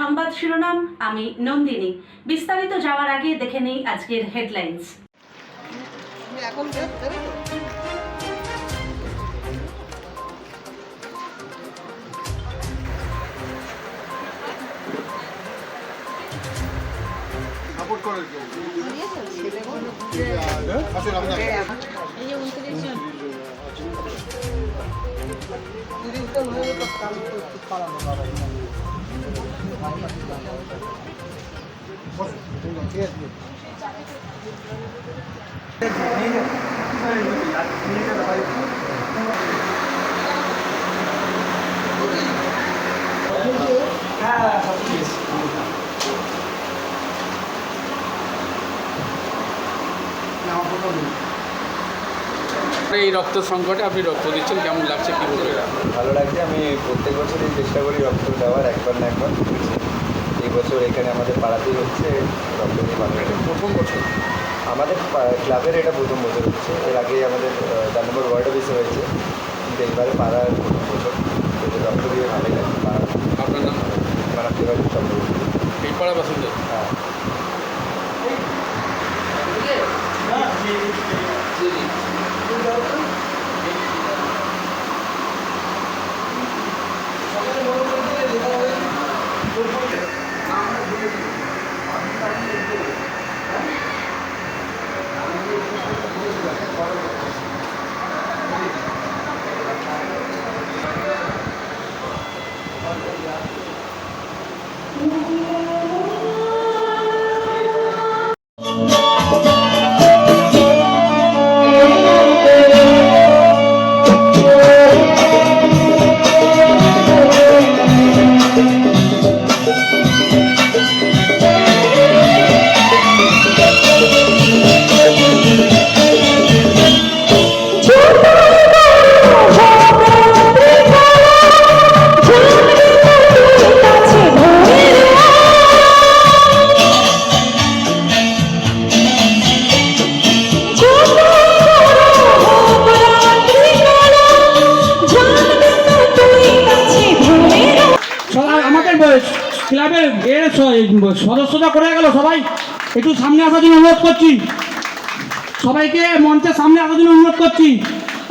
সংবাদ শিরোনাম আমি নন্দিনী। বিস্তারিত যাওয়ার আগে দেখে নেই আজকের হেডলাইন্স এখন তো? করে কেউ আমি হয়ে গেলে তো কাল তো একটু পালানো বাবা ঠিক আছে এই রক্ত সংকটে আপনি রক্ত দিচ্ছেন কেমন লাগছে কী বলবেন? ভালো লাগছে আমি প্রত্যেক বছরই চেষ্টা করি রক্ত দেওয়ার একবার না একবার এই বছর এখানে আমাদের পাড়াতেই হচ্ছে রক্ত দিয়ে প্রথম বছর? আমাদের ক্লাবের এটা প্রথম বছর হচ্ছে। এর আগে আমাদের চার নম্বর ওয়ার্ড অফিসে হয়েছে। কিন্তু এইবারে পাড়ার প্রথম বছর। রক্ত দিয়ে ভালোই লাগে। পাড়া আপনার নাম? পাড়া এই পাড়া হ্যাঁ। সবাই ক্লাবের এর সদস্যতা করে গেল সবাই। একটু সামনে আসার জন্য অনুরোধ করছি। সবাইকে মঞ্চের সামনে আসার জন্য অনুরোধ করছি।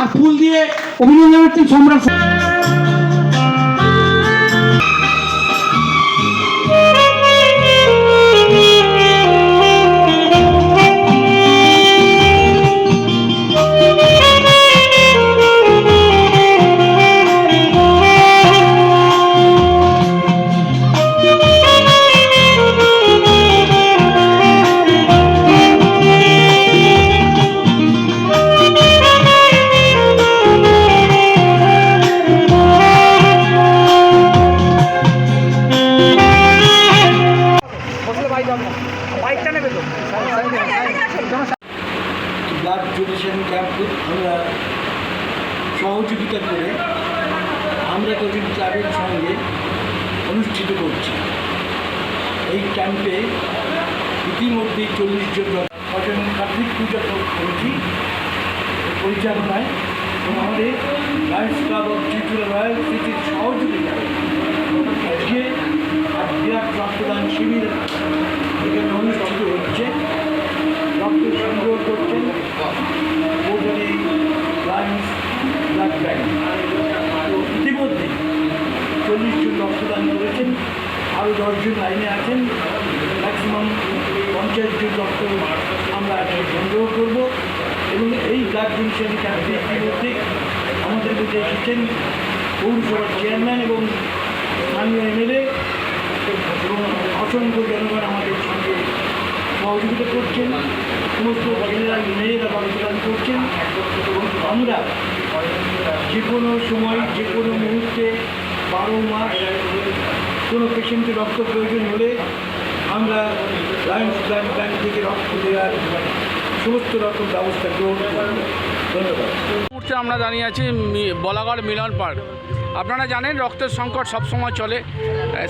আর ফুল দিয়ে অভিনন্দন সম্রাট ব্লাড ডোনেশন ক্যাম্প আমরা সহযোগিতা করে আমরা কজন ক্লাবের সঙ্গে অনুষ্ঠিত করছি। এই ক্যাম্পে ইতিমধ্যেই চল্লিশ জন কজন কার্তিক পূজা করেছি পরিচালনায় এবং আমাদের Lions Club of Tripura Royal সিটির সহযোগিতায় আজকে বিরাট রক্তদান শিবির এখানে অনুষ্ঠিত হচ্ছে। রক্ত সংগ্রহ করছেন রোটারি লাইন্স ব্লাড ব্যাংক। ইতিমধ্যে চল্লিশ জন রক্তদান করেছেন। আরও দশজন লাইনে আছেন। ম্যাক্সিমাম পঞ্চাশ জন রক্ত আমরা আজকে সংগ্রহ করব। এবং এই ব্লাড ডোনেশন ক্যাম্পে ইতিমধ্যে আমাদের মধ্যে এসেছেন পৌরসভার চেয়ারম্যান এবং স্থানীয় এমএলএ এবং অসংখ্য জনগণ আমাদের সঙ্গে সহযোগিতা করছেন সমস্ত ছেলেরা মেয়েরা রক্তদান করছেন এবং আমরা যে কোনো সময় যে কোনো মুহূর্তে বারো মাস কোনো পেশেন্টের রক্ত প্রয়োজন হলে আমরা লায়ন্স ব্লাড ব্যাংক থেকে রক্ত দেওয়ার সমস্ত রকম ব্যবস্থা গ্রহণ করব ধন্যবাদ আমরা দাঁড়িয়ে আছি বলাগড় মিলন পার্ক। আপনারা জানেন রক্তের সংকট সবসময় চলে।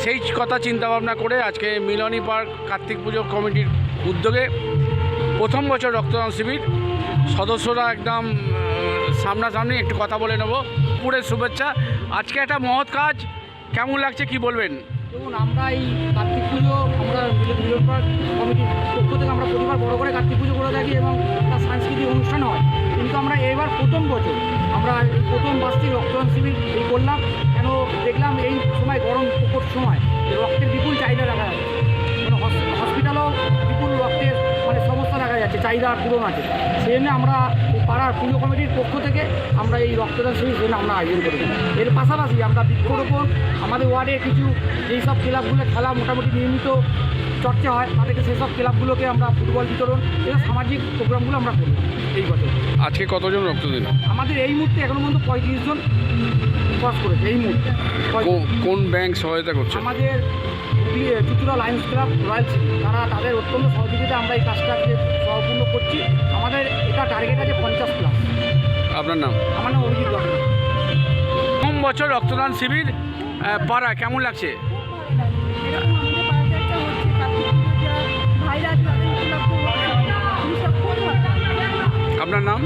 সেই কথা চিন্তা ভাবনা করে আজকে মিলনী পার্ক কার্তিক পুজো কমিটির উদ্যোগে প্রথম বছর রক্তদান শিবির। সদস্যরা একদম সামনাসামনি একটু কথা বলে নেব। পুরের শুভেচ্ছা। আজকে একটা মহৎ কাজ। কেমন লাগছে কি বলবেন? দেখুন, আমরা এই কার্তিক পুজো, আমরা মিলন পার্ক কমিটির পক্ষ থেকে আমরা প্রতিবার বড় করে কার্তিক পুজো করে থাকি এবং তার সাংস্কৃতিক অনুষ্ঠান হয়। কিন্তু আমরা এবার প্রথম বছর আমরা প্রথম বার্ষিক রক্তদান শিবির এই করলাম, কেন দেখলাম এই সময় গরম প্রকট সময়। রক্তের বিপুল চাহিদা দেখা যাচ্ছে। মানে হস- হসপিটালেও বিপুল রক্তের মানে সমস্যা দেখা যাচ্ছে চাহিদা পূরণ আছে। সেই জন্য আমরা পাড়ার পুজো কমিটির পক্ষ থেকে আমরা এই রক্তদান শিবির সেজন্য আমরা আয়োজন করেছি। এর পাশাপাশি আমরা বৃক্ষরোপণ, আমাদের ওয়ার্ডে কিছু যেই সব ক্লাবগুলো খেলা মোটামুটি নিয়মিত চর্চা হয় তাদেরকে সেসব ক্লাবগুলোকে আমরা ফুটবল বিতরণ এসব সামাজিক প্রোগ্রামগুলো আমরা করলাম এই বছর। আজকে কতজন রক্ত দিন আমাদের এই মুহূর্তে এখনও পর্যন্ত পঁয়ত্রিশ জন ক্রস করেছে এই মুহূর্তে। কোন ব্যাংক সহায়তা করছে? আমাদের Chuchura Lions Club Royal City তারা তাদের অত্যন্ত সহযোগিতা আমরা এই কাজটাকে সম্পূর্ণ করছি। আমাদের এটা টার্গেট আছে পঞ্চাশ প্লাস আপনার নাম? আমার নাম অভিজিৎ দত্ত বছর রক্তদান শিবির পাড়া কেমন লাগছে? আপনার নাম?